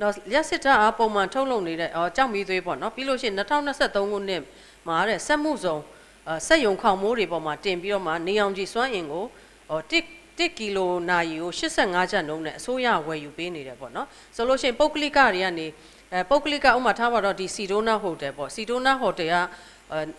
တော့ရက်စစ်တပ်အားပုံမှန်ထုတ်လုပ်နေတဲ့အော်ကြောက်မီးသွေးပေါ့နော်ပြီးလို့ရှိရင်2023ခုနှစ်မှာတဲ့စက်မှုစုံအာစက်ယုံခေါင်မိုးတွေပေါ်မှာတင်ပြီးတော့မှနေအောင်ကြီးစွမ်းအင်ကိုဟောတစ်1ကီလိုနာရီကို85ကျပ်နှုန်းနဲ့အစိုးရဝယ်ယူပေးနေတယ်ပေါ့နော်ဆိုလို့ရှိရင်ပုဂ္ဂလိကတွေကနေအဲပုဂ္ဂလိကဥမာထားပါတော့ဒီစီဒိုနာဟိုတယ်ပေါ့စီဒိုနာဟိုတယ်ကအဲ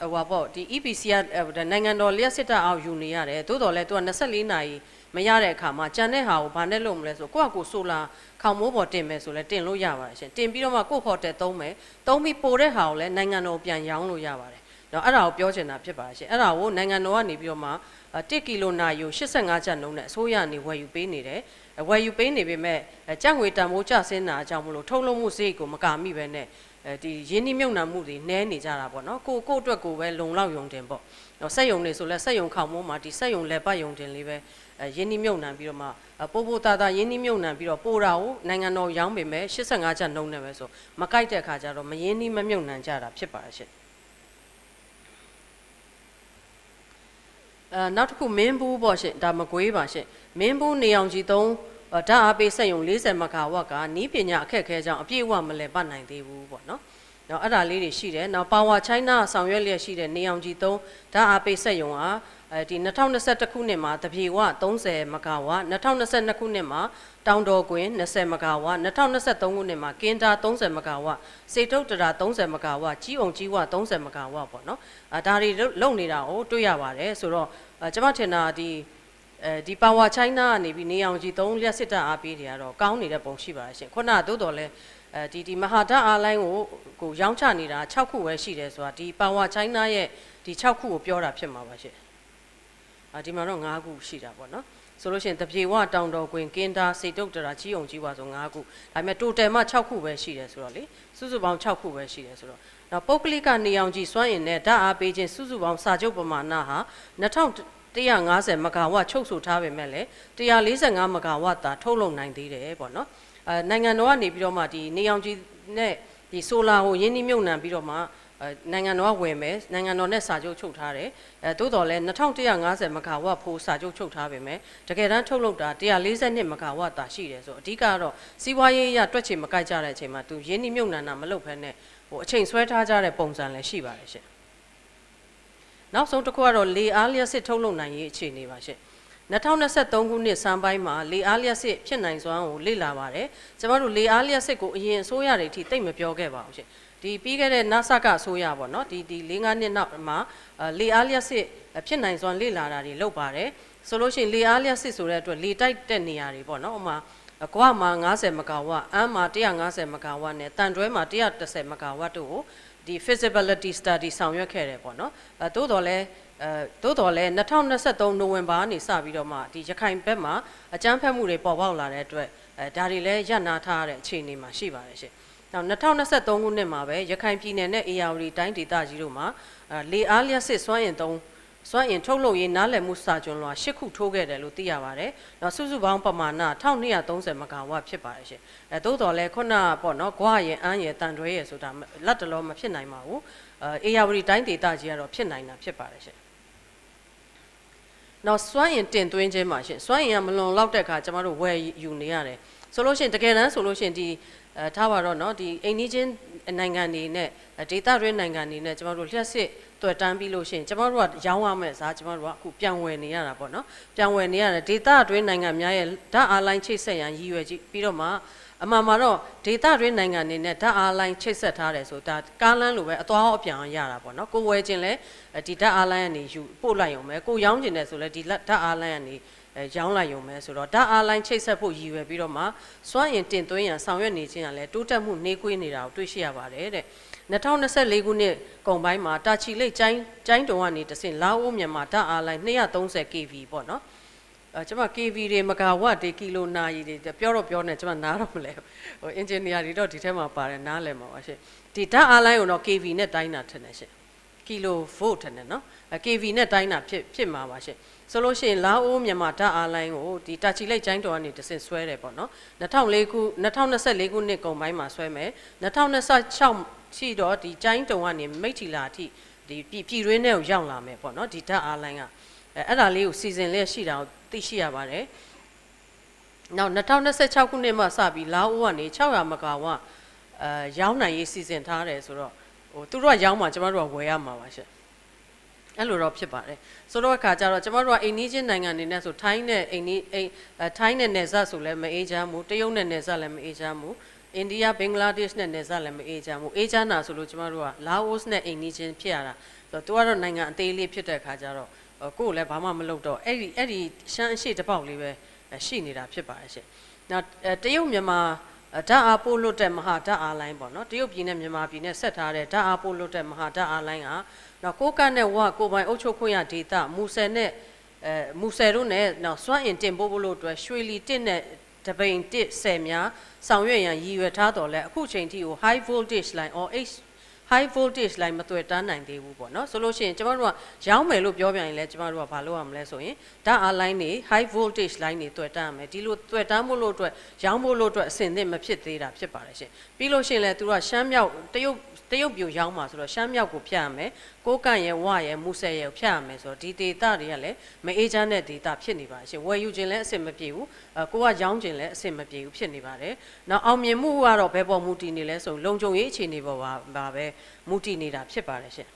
ဟိုပါပေါ့ဒီ EPC ကအဲနိုင်ငံတော်လျှက်စစ်တပ်အောက်ယူနေရတယ်သို့တော်လဲသူက24နာရီမရတဲ့အခါမှာကြံတဲ့ဟာကိုဘာနဲ့လုပ်မလဲဆိုကိုယ့်အကိုဆိုလာခေါင်မိုးပေါ်တင်မယ်ဆိုလဲတင်လို့ရပါတယ်ရှင်တင်ပြီးတော့မှကိုယ့်ဟိုတယ်သုံးမယ်သုံးပြီးပိုတဲ့ဟာကိုလည်းနိုင်ငံတော်ပြန်ရောင်းလို့ရပါတယ်တော့အဲ့ဒါကိုပြောချင်တာဖြစ်ပါတယ်ရှင်အဲ့ဒါကိုနိုင်ငံတော်ကနေပြီးတော့မှ1ကီလိုနာရီကို85ကျပ်နှုန်းနဲ့အစိုးရနေဝယ်ယူပေးနေတယ်ဝယ်ယူပေးနေပေမဲ့ကြက်ငွေတန်ဖိုးကျဆင်းတာအကြောင်းမလို့ထုတ်လုပ်မှုစရိတ်ကိုမကာမိပဲနဲ့ အဲဒီရင်းနှီးမြုပ်နှံမှုတွေနည်းနေကြတာပေါ့နော်ကိုကိုအတွက်ကိုပဲလုံလောက်ယုံတင်ပေါ့တော့စက်ယုံတွေဆိုလဲစက်ယုံခေါင်မိုးမှာဒီစက်ယုံလက်ပတ်ယုံတင်လေးပဲအဲရင်းနှီးမြုပ်နှံပြီးတော့မှပို့ပို့တာတာရင်းနှီးမြုပ်နှံပြီးတော့ပို့တာကိုနိုင်ငံတော်ရောင်းပေမဲ့85ကျပ်နှုန်းနဲ့ပဲဆိုမကိုက်တဲ့ခါကျတော့မရင်းနှီးမမြုပ်နှံကြတာဖြစ်ပါရဲ့ရှင်အဲနောက်တစ်ခုမင်းဘူးပေါ့ရှင်ဒါမကွေးပါရှင်မင်းဘူးနေအောင်ကြီးသုံး ဓာတ်အားပေးစက်ယုံ40မဂါဝတ်ကနီးပညာအခက်အခဲကြောင့်အပြည့်အဝမလဲပတ်နိုင်သေးဘူးပေါ့နော်။နောက်အဲ့ဒါလေးတွေရှိတယ်။နောက် Power China ဆောင်ရွက်လျက်ရှိတဲ့နေအောင်ကြီးသုံးဓာတ်အားပေးစက်ယုံဟာအဲဒီ2021ခုနှစ်မှာတပြေဝ30မဂါဝတ်2022ခုနှစ်မှာတောင်တော်ကွင်း20မဂါဝတ်2023ခုနှစ်မှာကင်တာ30မဂါဝတ်စေတုတ်တရာ30မဂါဝတ်ကြီးအောင်ကြီးဝ30မဂါဝတ်ပေါ့နော်။အဲဒါတွေလုံနေတာကိုတွေ့ရပါတယ်ဆိုတော့အဲကျွန်မထင်တာဒီ အဲဒီ Power China ကနေပြီးနေအောင်ကြီးသုံးလျက်စစ်တပ်အားပေးတွေကတော့ကောင်းနေတဲ့ပုံရှိပါတယ်ရှင်ခုနကသို့တော်လဲအဲဒီဒီမဟာဓာတ်အားလိုင်းကိုကိုရောင်းချနေတာ6ခုပဲရှိတယ်ဆိုတာဒီ Power China ရဲ့ဒီ6ခုကိုပြောတာဖြစ်မှာပါရှင်အာဒီမှာတော့9ခုရှိတာပေါ့နော်ဆိုလို့ရှိရင်တပြေဝတောင်တော်ကွင်ကင်တာစေတုတ်တရာကြီးအောင်ကြီးပါဆို9ခုဒါပေမဲ့ total မှ6ခုပဲရှိတယ်ဆိုတော့လေစုစုပေါင်း6ခုပဲရှိတယ်ဆိုတော့တော့ပုဂ္ဂလိကနေအောင်ကြီးစွမ်းအင်နဲ့ဓာတ်အားပေးခြင်းစုစုပေါင်းစာချုပ်ပမာဏဟာ2000 150မဂါဝတ်ချုပ်ဆိုထားပေမဲ့လည်း145မဂါဝတ်သာထုတ်လုပ်နိုင်သေးတယ်ပေါ့နော်အဲနိုင်ငံတော်ကနေပြီးတော့မှဒီနေအောင်ကြီးနဲ့ဒီဆိုလာကိုရင်းနှီးမြှုပ်နှံပြီးတော့မှအဲနိုင်ငံတော်ကဝယ်မယ်နိုင်ငံတော်နဲ့စာချုပ်ချုပ်ထားတယ်အဲသို့တော်လည်း2150မဂါဝတ်ဖိုးစာချုပ်ချုပ်ထားပေမဲ့တကယ်တမ်းထုတ်လုပ်တာ142မဂါဝတ်သာရှိတယ်ဆိုအဓိကတော့စီးပွားရေးရတွက်ချေမကိုက်ကြတဲ့အချိန်မှာသူရင်းနှီးမြှုပ်နှံတာမလုပ်ဘဲနဲ့ဟိုအချိန်ဆွဲထားကြတဲ့ပုံစံလည်းရှိပါတယ်ရှင့် နောက်ဆုံးတစ်ခုကတော့လေအားလျက်စစ်ထုတ်လုပ်နိုင်ရေးအခြေအနေပါရှင့်2023ခုနှစ်စံပိုင်းမှာလေအားလျက်စစ်ဖြစ်နိုင်စွမ်းကိုလေ့လာပါတယ်။ကျမတို့လေအားလျက်စစ်ကိုအရင်အစိုးရတွေအထိတိတ်မပြောခဲ့ပါဘူးရှင်။ဒီပြီးခဲ့တဲ့ NASA ကအစိုးရပေါ့နော်ဒီဒီ၄၅နှစ်နောက်မှာလေအားလျက်စစ်ဖြစ်နိုင်စွမ်းလေ့လာတာတွေလုပ်ပါတယ်။ဆိုလို့ရှိရင်လေအားလျက်စစ်ဆိုတဲ့အတွက်လေတိုက်တဲ့နေရာတွေပေါ့နော်။ဥမာအကွာမှာ90မဂါဝတ်အမ်းမှာ150မဂါဝတ်နဲ့တန်တွဲမှာ130မဂါဝတ်တို့ကို ဒီ feasibility study ဆောင်ရွက်ခဲ့တယ်ပေါ့နော်အဲသို့တော်လဲအဲသို့တော်လဲ2023နိုဝင်ဘာကနေစပြီးတော့မှဒီရခိုင်ဘက်မှာအကြမ်းဖက်မှုတွေပေါ်ပေါက်လာတဲ့အတွက်အဲဒါတွေလည်းရပ်နာထားရတဲ့အခြေအနေမှာရှိပါတယ်ရှင်။နောက်2023ခုနှစ်မှာပဲရခိုင်ပြည်နယ်နဲ့အေရဝတီတိုင်းဒေသကြီးတို့မှာအဲလေအားလျက်စစ်စွမ်းအင်သုံး စွမ်းအင်ထုတ်လုပ်ရေးနားလည်မှုစာကျွန်းလွှာ၈ခုထိုးခဲ့တယ်လို့သိရပါတယ်။နော်စုစုပေါင်းပမာဏ1230မဂါဝတ်ဖြစ်ပါတယ်ရှင်။အဲသို့တော်လဲခုနကပေါ့နော်ဂွားရင်အန်းရင်တန်တွဲရယ်ဆိုတာလက်တလောမဖြစ်နိုင်ပါဘူး။အဲအေယာဝတီတိုင်းဒေသကြီးကတော့ဖြစ်နိုင်တာဖြစ်ပါတယ်ရှင်။နော်စွမ်းရင်တင်သွင်းခြင်းပါရှင်စွမ်းရင်ကမလွန်လောက်တဲ့အခါကျမတို့ဝယ်ယူနေရတယ်ဆိုလို့ရှိရင်တကယ်တမ်းဆိုလို့ရှိရင်ဒီအဲထားပါတော့နော်ဒီအိမ်နီးချင်း နိုင်ငံတွေနဲ့ဒေသတွင်းနိုင်ငံတွေနဲ့ကျမတို့လျှက်စစ်တွေ့တန်းပြီးလို့ရှိရင်ကျမတို့ကရောင်းရမယ့်စားကျမတို့ကအခုပြန်ဝယ်နေရတာပေါ့နော်ပြန်ဝယ်နေရတယ်ဒေသတွင်းနိုင်ငံများရဲ့ဓာတ်အားလိုင်းချိတ်ဆက်ရန်ရည်ရွယ်ကြည့်ပြီးတော့မှအမှန်မှာတော့ဒေသတွင်းနိုင်ငံတွေနဲ့ဓာတ်အားလိုင်းချိတ်ဆက်ထားတယ်ဆိုဒါကားလမ်းလိုပဲအသွားအပြန်ရတာပေါ့နော်ကိုဝယ်ခြင်းလဲဒီဓာတ်အားလိုင်းကနေယူပို့လိုက်ရုံပဲကိုရောင်းခြင်းလဲဆိုလဲဒီဓာတ်အားလိုင်းကနေ အဲရောင်းလိုက်ရုံပဲဆိုတော့ဓာတ်အားလိုင်းချိတ်ဆက်ဖို့ရည်ရွယ်ပြီးတော့မှစွမ်းအင်တင်သွင်းရန်ဆောင်ရွက်နေခြင်းကလည်းတိုးတက်မှုနှေးကွေးနေတာကိုတွေ့ရှိရပါတယ်တဲ့2024ခုနှစ်ကုန်ပိုင်းမှာတာချီလိတ်ကျိုင်းကျိုင်းတုံကနေတဆင့်လာအိုမြန်မာဓာတ်အားလိုင်း 230 kV ပေါ့နော်အဲကျွန်မ kV တွေမဂါဝတ်တွေကီလိုနာရီတွေပြောတော့ပြောနေကျွန်မနားတော့မလဲဟိုအင်ဂျင်နီယာတွေတော့ဒီထဲမှာပါတယ်နားလည်မှာပါရှင့်ဒီဓာတ်အားလိုင်းကိုတော့ kV နဲ့တိုင်းတာထင်တယ်ရှင့် ကီလိုဗို့ထင်တယ်နော်အဲ kV နဲ့တိုင်းတာဖြစ်ဖြစ်မှာပါရှင့်ဆိုလို့ရှိရင်လာအိုမြန်မာဓာတ်အားလိုင်းကိုဒီတာချီလိတ်ကျိုင်းတော်ကနေတဆင့်ဆွဲတယ်ပေါ့နော်2004ခု2024ခုနှစ်ကုန်ပိုင်းမှာဆွဲမယ်2026ရှိတော့ဒီကျိုင်းတုံကနေမိတ်ထီလာအထိဒီပြည်ပြည်ရင်းထဲကိုရောက်လာမယ်ပေါ့နော်ဒီဓာတ်အားလိုင်းကအဲအဲ့ဒါလေးကိုစီစဉ်လျက်ရှိတာကိုသိရှိရပါတယ်နောက်2026ခုနှစ်မှစပြီးလာအိုကနေ600မဂါဝတ်အဲရောင်းနိုင်ရေးစီစဉ်ထားတယ်ဆိုတော့ဟို သူတို့ကရောင်းမှာကျမတို့ကဝယ်ရမှာပါရှင့်အဲ့လိုတော့ဖြစ်ပါတယ်ဆိုတော့အခါကျတော့ကျမတို့ကအိန္ဒိချင်းနိုင်ငံအနေနဲ့ဆိုထိုင်းနဲ့အိန္ဒိအိမ်အဲထိုင်းနဲ့နယ်စပ်ဆိုလည်းမအေးချမ်းဘူးတရုတ်နဲ့နယ်စပ်လည်းမအေးချမ်းဘူးအိန္ဒိယဘင်္ဂလားဒေ့ရှ်နဲ့နယ်စပ်လည်းမအေးချမ်းဘူးအေးချမ်းတာဆိုလို့ကျမတို့ကလာအိုနဲ့အိန္ဒိချင်းဖြစ်ရတာဆိုတော့သူကတော့နိုင်ငံအသေးလေးဖြစ်တဲ့အခါကျတော့ဟိုကိုယ်လည်းဘာမှမလုပ်တော့အဲ့ဒီအဲ့ဒီရှမ်းအရှိတစ်ပေါက်လေးပဲအဲရှိနေတာဖြစ်ပါတယ်ရှင့်နောက်အဲတရုတ်မြန်မာအဲ ဓာတ်အားပို့လွတ်တဲ့မဟာဓာတ်အားလိုင်းပေါ့နော်တရုတ်ပြည်နဲ့မြန်မာပြည်နဲ့ဆက်ထားတဲ့ဓာတ်အားပို့လွတ်တဲ့မဟာဓာတ်အားလိုင်းကနောက်ကိုကတ်နဲ့ဝကိုပိုင်အုပ်ချုပ်ခွင့်ရဒေတာမူဆယ်နဲ့အဲမူဆယ်တို့နဲ့နောက်စွမ်းအင်တင်ပို့ဖို့လို့အတွက်ရွှေလီတစ်နဲ့တပိန်တစ်ဆယ်များဆောင်ရွက်ရန်ရည်ရွယ်ထားတော်လဲအခုချိန်ထိကို high voltage line or H high voltage line မတွေ့တန်းနိုင်သေးဘူးပေါ့နော်ဆိုလို့ရှိရင်ကျမတို့ကရောင်းမယ်လို့ပြောပြရင်လည်းကျမတို့ကဘာလုပ်ရမလဲဆိုရင်ဓာတ်အား line တွေ high voltage line တွေတွေ့တန်းရမယ်ဒီလိုတွေ့တန်းဖို့လို့အတွက်ရောင်းဖို့လို့အတွက်အဆင်သင့်မဖြစ်သေးတာဖြစ်ပါတယ်ရှင်ပြီးလို့ရှိရင်လည်းသူကရှမ်းမြောက်တရုတ်တရုတ်ပြူရောင်းမှာဆိုတော့ရှမ်းမြောက်ကိုဖြတ်ရမယ်ကိုကန့်ရဲ့ဝရဲ့မူဆယ်ရဲ့ကိုဖြတ်ရမယ်ဆိုတော့ဒီဒေတာတွေကလည်းမအေးချမ်းတဲ့ဒေတာဖြစ်နေပါရှင်ဝယ်ယူခြင်းလည်းအဆင်မပြေဘူးအဲကိုကရောင်းခြင်းလည်းအဆင်မပြေဘူးဖြစ်နေပါတယ်နောက်အောင်မြင်မှုကတော့ဘယ်ပေါ်မူတည်နေလဲဆိုရင်လုံခြုံရေးအခြေအနေပေါ်ပါပါပဲမူတည်နေတာဖြစ်ပါတယ်ရှင်